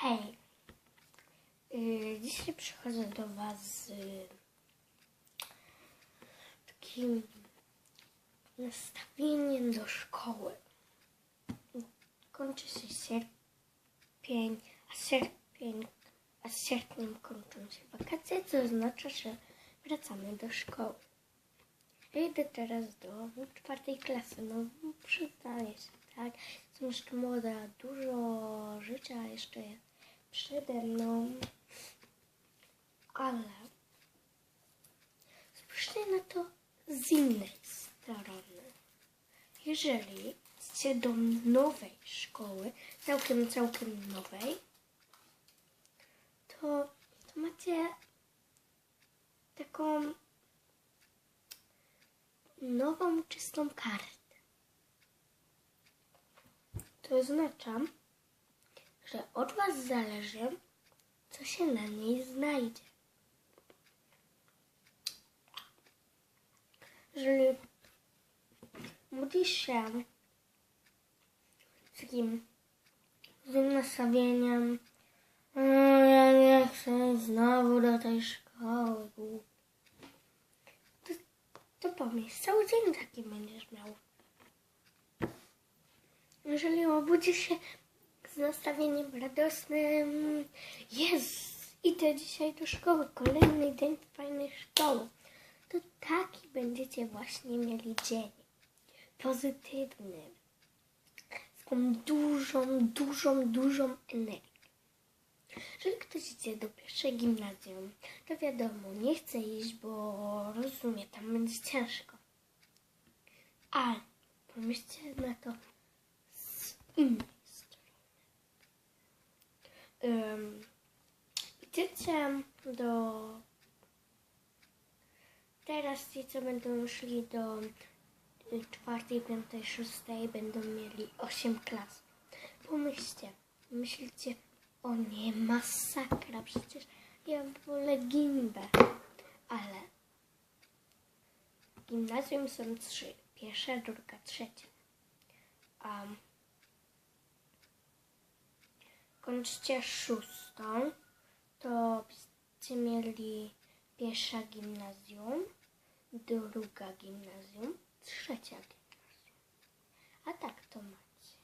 Hej, yy, dzisiaj przychodzę do Was z takim nastawieniem do szkoły. Kończy się sierpień, a sierpień, a sierpniem kończą się wakacje, co oznacza, że wracamy do szkoły. Idę teraz do czwartej klasy, no przyznaję się, tak? Jestem jeszcze młoda, dużo życia jeszcze jest przede mną, ale spójrzcie na to z innej strony. Jeżeli idziecie do nowej szkoły, całkiem, całkiem nowej, to, to macie taką nową, czystą kartę. To oznacza, że od Was zależy, co się na niej znajdzie. Jeżeli budzisz się z takim złym nastawieniem, "O, ja nie chcę znowu do tej szkoły, głupi", to, to pomyśl, cały dzień taki będziesz miał. Jeżeli obudzisz się z nastawieniem radosnym, jest, idę dzisiaj do szkoły, kolejny dzień fajnej szkoły, to taki będziecie właśnie mieli dzień. Pozytywny. Z taką dużą, dużą, dużą energią. Jeżeli ktoś idzie do pierwszej gimnazjum, to wiadomo, nie chce iść, bo rozumie, tam będzie ciężko. Ale pomyślcie na to innej strony. Um, do... Teraz ci, co będą szli do y, czwartej, piątej, szóstej, będą mieli osiem klas. Pomyślcie, myślicie, o nie, masakra, przecież ja wolę gimbę. Ale w gimnazjum są trzy. Pierwsza, druga, trzecia. A kończycie szóstą, to byście mieli pierwsza gimnazjum, druga gimnazjum, trzecia gimnazjum. A tak to macie.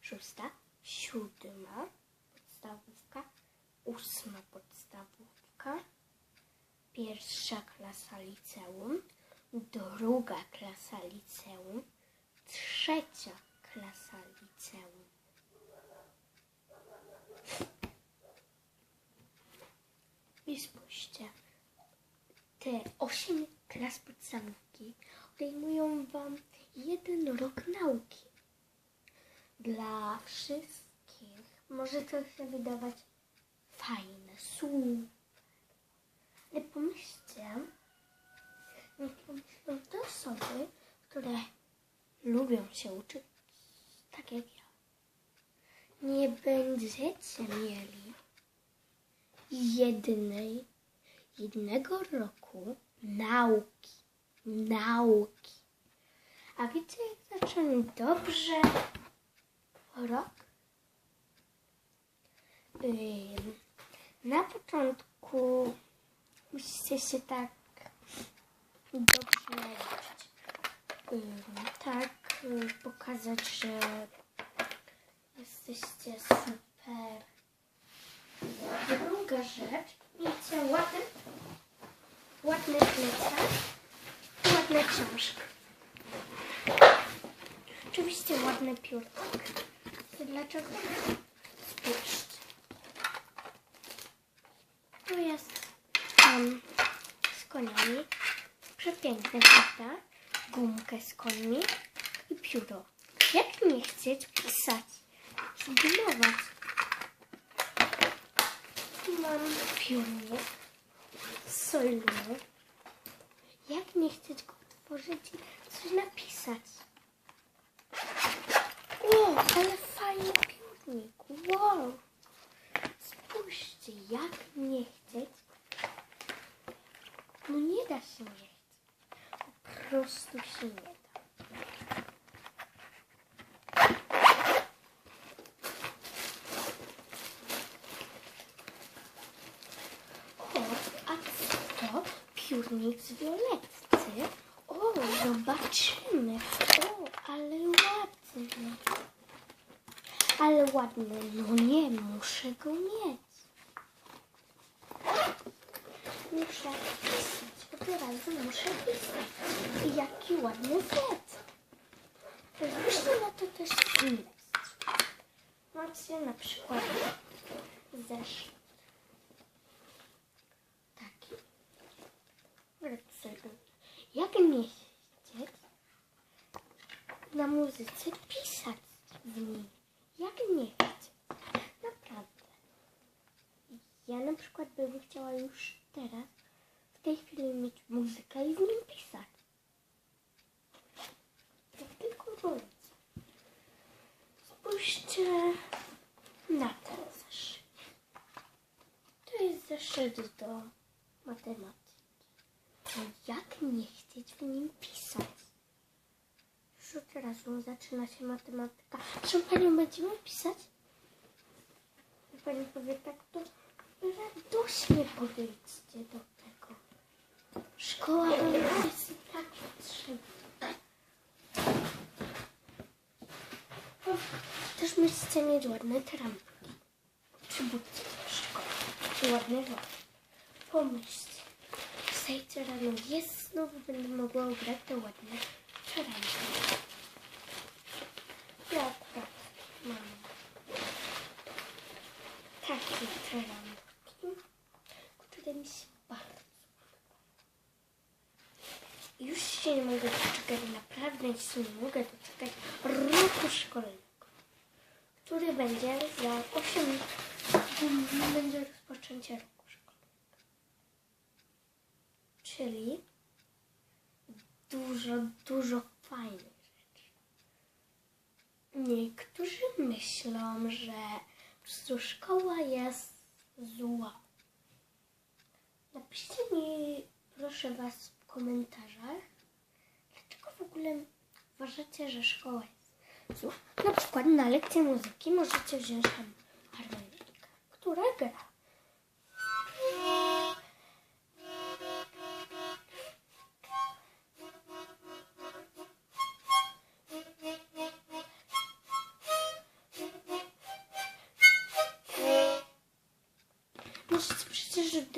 Szósta, siódma podstawówka, ósma podstawówka, pierwsza klasa liceum, druga klasa liceum, trzecia klasa liceum. I spójrzcie, te osiem klas podstawówki odejmują Wam jeden rok nauki. Dla wszystkich może to się wydawać fajne, super. Ale pomyślcie, pomyślą te osoby, które lubią się uczyć, tak jak ja. Nie będziecie mieli jednej, jednego roku nauki. Nauki. A wiecie, jak zacząłem dobrze rok? Na początku musicie się tak dobrze tak y, pokazać, że jesteście super. Druga rzecz, miejcie ładny, ładny plecak i ładne książki. Oczywiście ładny piórnik. To Dlaczego? Spójrzcie. Tu jest um, z koniami. Przepiękne, prawda? Gumkę z końmi i pióro. Jak nie chcieć pisać? Zbudować. Tu mam piórnik solny. Jak nie chcieć go otworzyć i coś napisać? O, ale fajny piórnik. Wow. Spójrzcie, jak nie chcieć. No nie da się nie chcieć. Po prostu się nie z violetcy. O, zobaczymy. O, ale ładny. Ale ładny. No nie, muszę go mieć. Muszę pisać. Od razu muszę pisać. I jaki ładny set. Wyślę na to też inne. Macie na przykład zeszyt. Taki. Jak nie chcieć na muzyce pisać z nim? Jak nie chcieć? Naprawdę. Ja na przykład bym chciała już teraz, w tej chwili mieć muzykę i z nim pisać. Jak tylko wrócę. Spójrzcie na ten zeszyt. To jest zeszyt do matematyki. No jak nie chcieć w nim pisać? Już od razu zaczyna się matematyka. Czy panią będziemy pisać? I pani powie tak, to radośnie podejdźcie do tego. Szkoła wam jest i tak potrzebna. Też musicie mieć ładne trampki. Czy butki do szkoły. I ładne włosy. Pomyślcie. Wstajcie rano, jest znowu będę mogła ubrać te ładne trampki. Ja akurat mam takie trampki, które mi się bardzo już się nie mogę doczekać, naprawdę się nie mogę doczekać roku szkolnego, który będzie za 8 dni, będzie rozpoczęcie roku szkolnego. Czyli dużo, dużo fajnych rzeczy. Niektórzy myślą, że po prostu szkoła jest zła. Napiszcie mi, proszę Was, w komentarzach, dlaczego w ogóle uważacie, że szkoła jest zła. Na przykład na lekcję muzyki możecie wziąć harmonikę, która gra.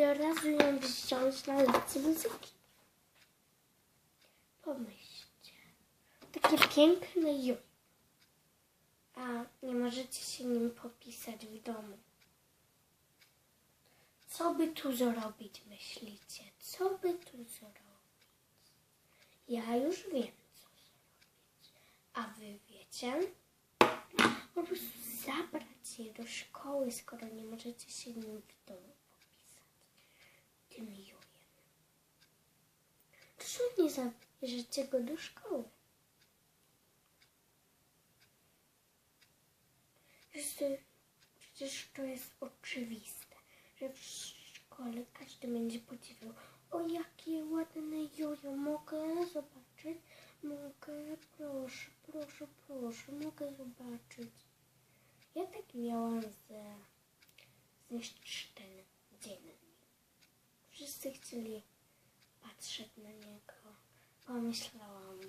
Od razu ją wziąć na lekcję muzyki. Pomyślcie. Takie piękne ju. A nie możecie się nim popisać w domu. Co by tu zrobić, myślicie? Co by tu zrobić? Ja już wiem, co zrobić. A wy wiecie? Po prostu zabrać je do szkoły, skoro nie możecie się nim w domu. Jujem. Dosłownie zabierzecie go do szkoły. Przecież, to jest oczywiste, że w szkole każdy będzie podziwiał. O, jakie ładne jojo, mogę zobaczyć? Mogę, proszę, proszę, proszę, mogę zobaczyć. Ja tak miałam ze zniszczyć ten dziennik. Wszyscy chcieli patrzeć na niego. Pomyślałam,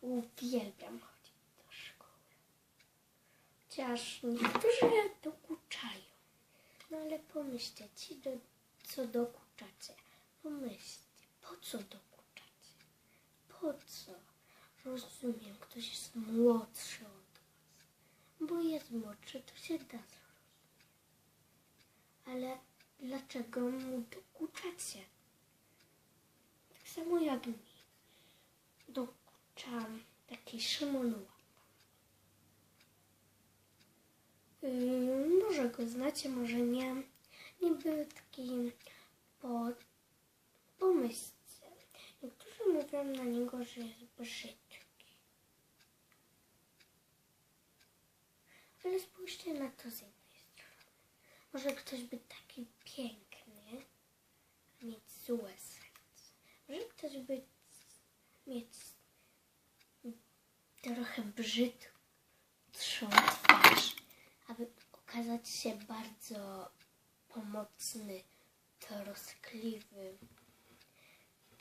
uwielbiam chodzić do szkoły. Chociaż niektórzy dokuczają. No ale pomyślcie, ci, do, co dokuczacie, pomyślcie, po co dokuczacie? Po co? Rozumiem, ktoś jest młodszy od was. Bo jest młodszy, to się da zrozumieć. Ale dlaczego mu dokuczacie? Tak samo jak mi. Dokuczam taki Szymon Łapa. Yy, może go znacie, może nie. Niby taki po... pomyślcie. Niektórzy mówią na niego, że jest brzydki. Ale spójrzcie na to z strony. Może ktoś by taki piękny, mieć złe serce. Może ktoś by mieć trochę brzydką twarz, aby okazać się bardzo pomocny, troskliwy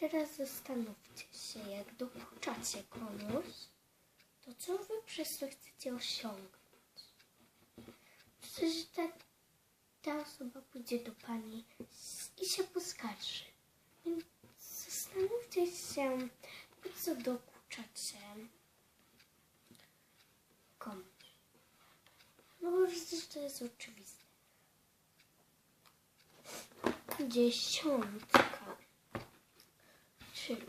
teraz zastanówcie się, jak dokuczacie komuś, to co wy przez to chcecie osiągnąć? Czy że ta, osoba pójdzie do pani i się poskarży? Więc zastanówcie się, po co dokuczacie komuś. No bo przecież to jest oczywiste. Dziesiątka. Czyli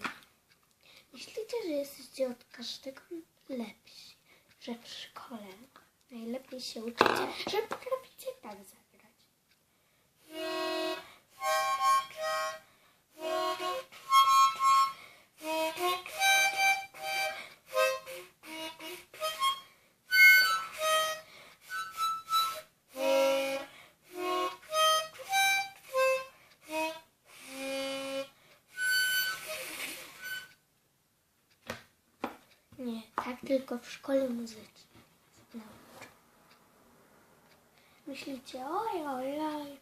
myślicie, że jesteście od każdego lepsi, że w szkole najlepiej się uczycie, że tylko w szkole muzycznej. Myślicie, oj, oj, oj,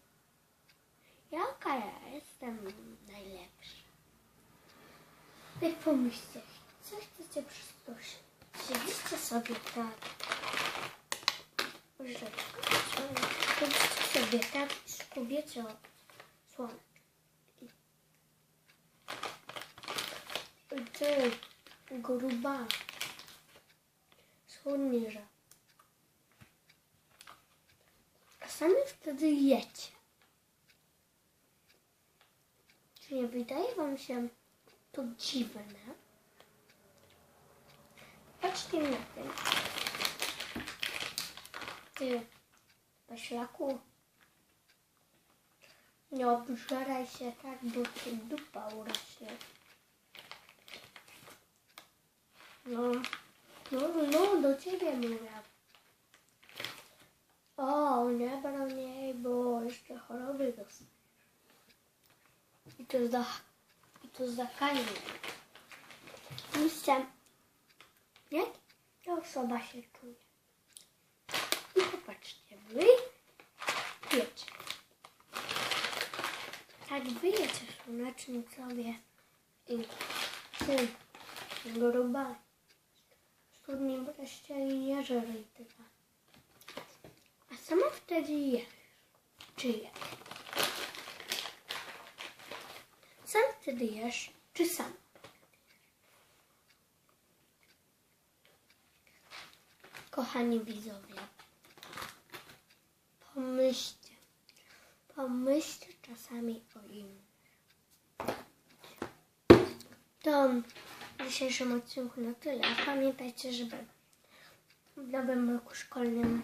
jaka ja jestem najlepsza. Jak pomyślcie, co chcecie przez to Siedzicie sobie tak. Łyżeczką, Siedzicie sobie tak i skubiecie od ty, gruba, schudniejsza. A sami wtedy jecie. Czy nie wydaje wam się to dziwne? Patrzcie na tym. Ty, paślaku, nie obżeraj się tak, bo ci dupa urośnie. No, ciebie mówię. O, nie bronię, bo jeszcze choroby dostaniesz. I to za, i to za jak ta osoba się czuje. I popatrzcie, wy wiecie. Tak wyjecie słonecznym sobie i ty, gruba. Studnie wreszcie żeruj tyle. A sama wtedy jesz. Czy jesz? Sam wtedy jesz, czy sam? Kochani widzowie, pomyślcie, pomyślcie czasami o innych. To w dzisiejszym odcinku na tyle. Pamiętajcie, żeby w nowym roku szkolnym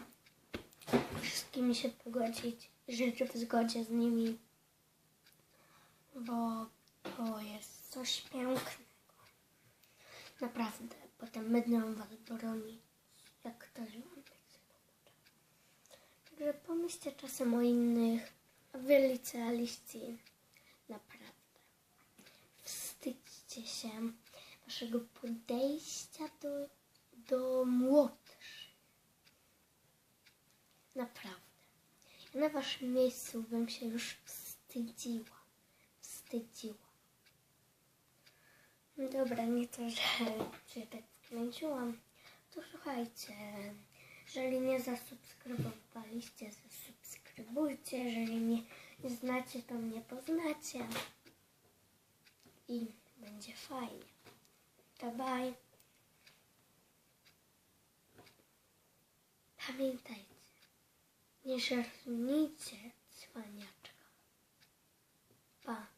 wszystkimi się pogodzić, żyć w zgodzie z nimi, bo to jest coś pięknego. Naprawdę, potem będę was bronić, jak ktoś wam tak. Także pomyślcie czasem o innych, a wy licealiści, naprawdę. Wstydźcie się waszego podejścia do, do młodszych. Naprawdę. Ja na waszym miejscu bym się już wstydziła. Wstydziła. No dobra, nie to, że się tak wkręciłam. To słuchajcie, jeżeli nie zasubskrybowaliście, zasubskrybujcie. Jeżeli nie, nie znacie, to mnie poznacie. I będzie fajnie. To bye. Pamiętajcie, nie szarpnijcie cwaniaczka. Pa.